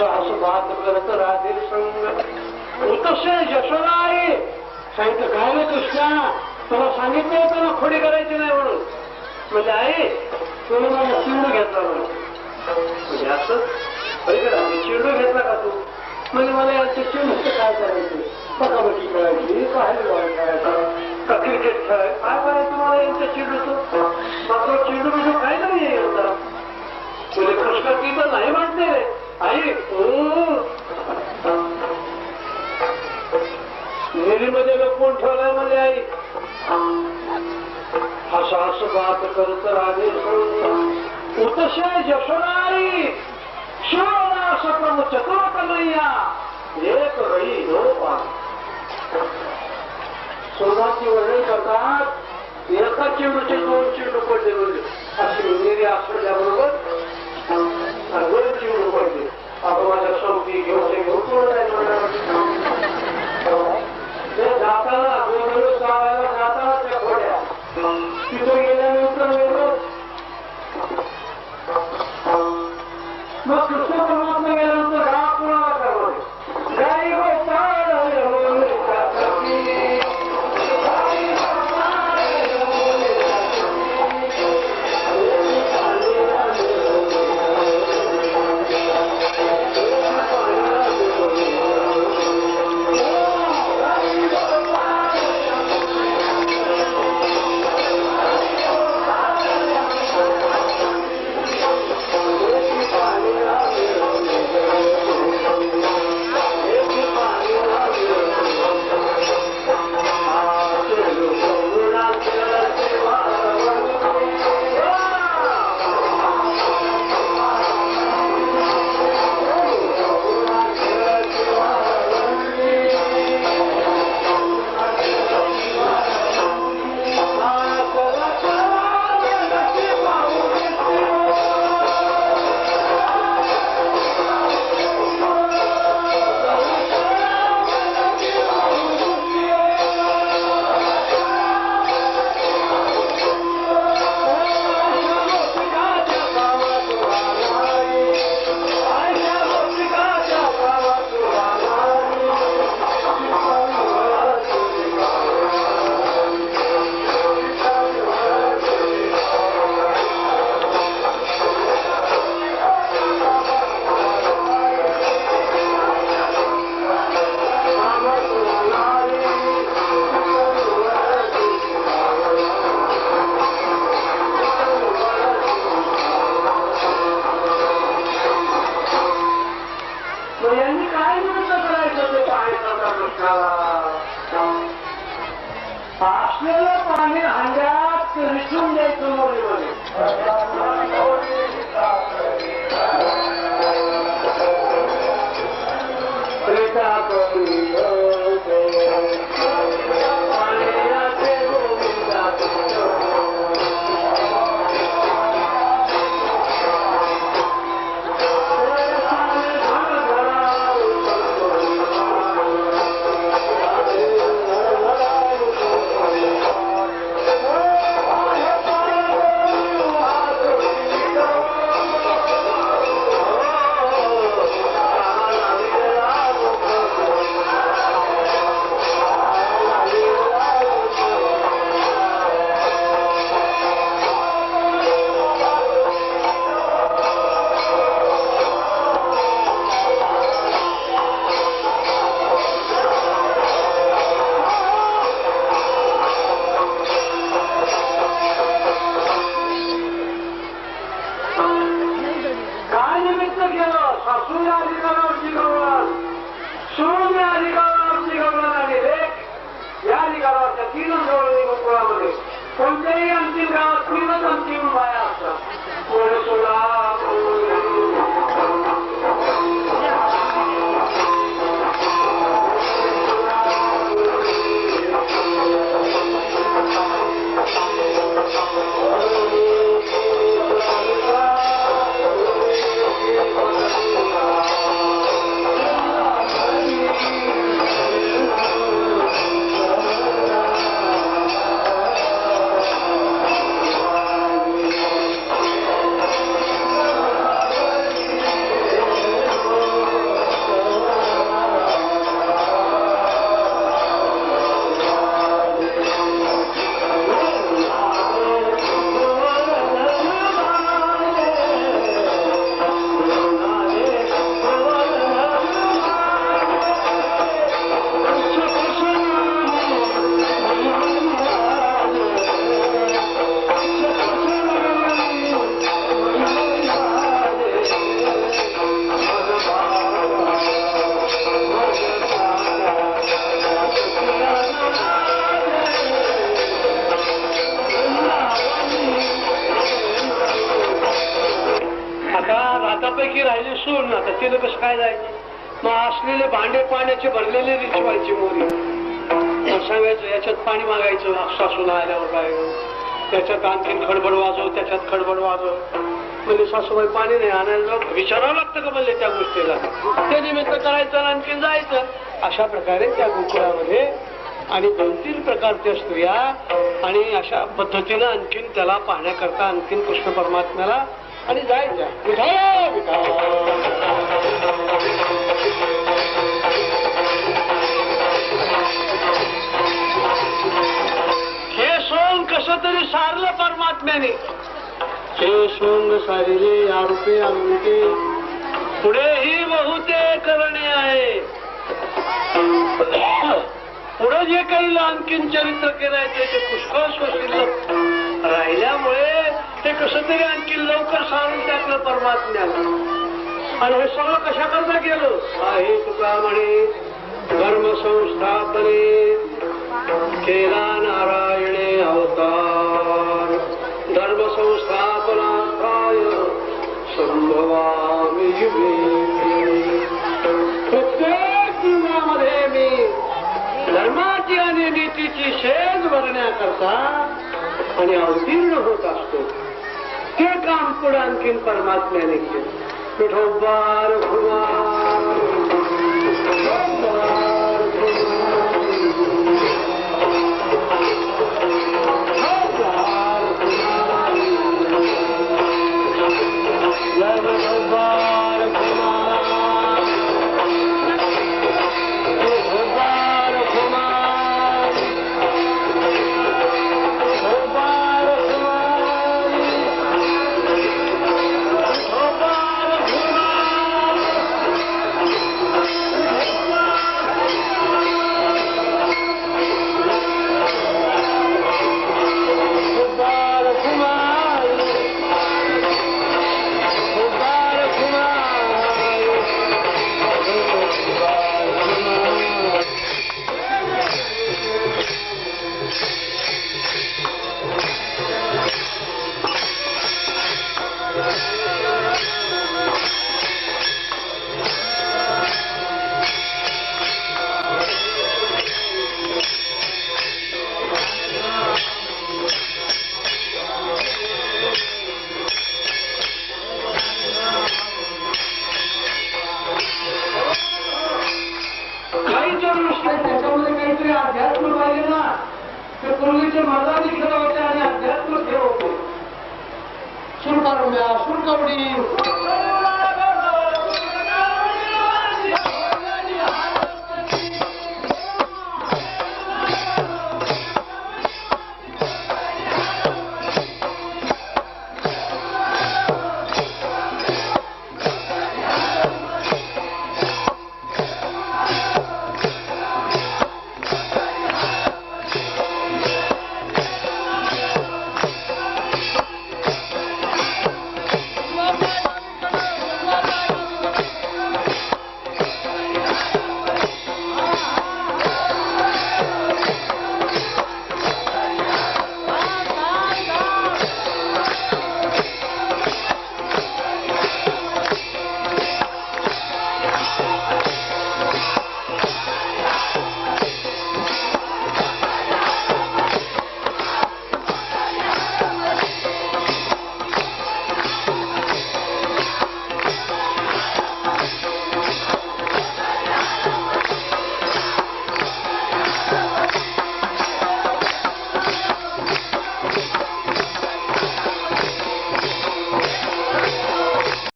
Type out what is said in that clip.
राधे संग उतसे आहे सांगितलं काय रे कृष्णा तुला सांगितलं होतं ना खोडी करायची नाही म्हणून म्हणजे आई तुम्ही मला चिंडू घेतला म्हणून म्हणजे असं बरोबर चिडू घेतला का तू म्हणजे मला याचे चिडूचं काय करायचं बकाबकी करायची काय खेळायचं का क्रिकेट खेळाय काय करायचं मला यांचं चिडूचं मात्र चिंडू म्हणजे काय नाही आता यांचा म्हणजे कृष्ण ती तर नाही म्हणते रे निरीमध्ये लपवून ठेवलाय म्हणजे आई. असा असं बात करत राजे उतशय यशोदाई शिवना सकम चतुर कन्हैया एक रही दो सुरुवाती वर्णन करतात एका चिडूचे दोन चिडू पडले म्हणजे अशी असलेलं पाणी हांड्यात रिसून द्यायचं कोणत्याही अंतिम गावात किंवा अंतिम बाया असतात कोण सोळा भरतीनं कसं काय जायचं? मग असलेले भांडे पाण्याचे भरलेले रिचवायचे मोरी. सांगायचं याच्यात पाणी मागायचं सासूला आल्यावर काय त्याच्यात आणखीन खडबड वाजव त्याच्यात खडबड वाजव. म्हणजे सासूबाई पाणी नाही आणायला विचारावं लागतं का म्हणजे त्या गोष्टीला? ते निमित्त करायचं आणखीन जायचं. अशा प्रकारे त्या गोकुळामध्ये आणि दोन तीन प्रकारच्या स्त्रिया आणि अशा पद्धतीनं आणखीन त्याला पाहण्याकरता आणखीन कृष्ण परमात्म्याला आणि जायच्या विठा हे सोंग कस तरी सारलं परमात्म्याने. हे सोंग सारिले या रूपे अंके पुढेही बहुते करणे आहे. पुढे जे काही आणखीन चरित्र केलंय ते ते पुष्कळ शिल्लक राहिल्यामुळे ते कसं तरी आणखी लवकर सांगून टाकलं परमात्म्याला. आणि हे सगळं कशा करता गेलं आहे तुका म्हणे धर्म संस्थापने केला नारायणे अवतार. धर्म संस्थापनार्थाय संभवामी प्रत्येक जीवनामध्ये मी धर्माची आणि नीतीची शेज भरण्याकरता आणि अवतीर्ण होता. काम पुढे आणखीन परमात्म्याने केलं विठोबार भगवान. ते पूर्वीचे मर्दानी खेळ होते आणि अध्यात्म खेळ होते सुरकारुंड्या सुरकवडी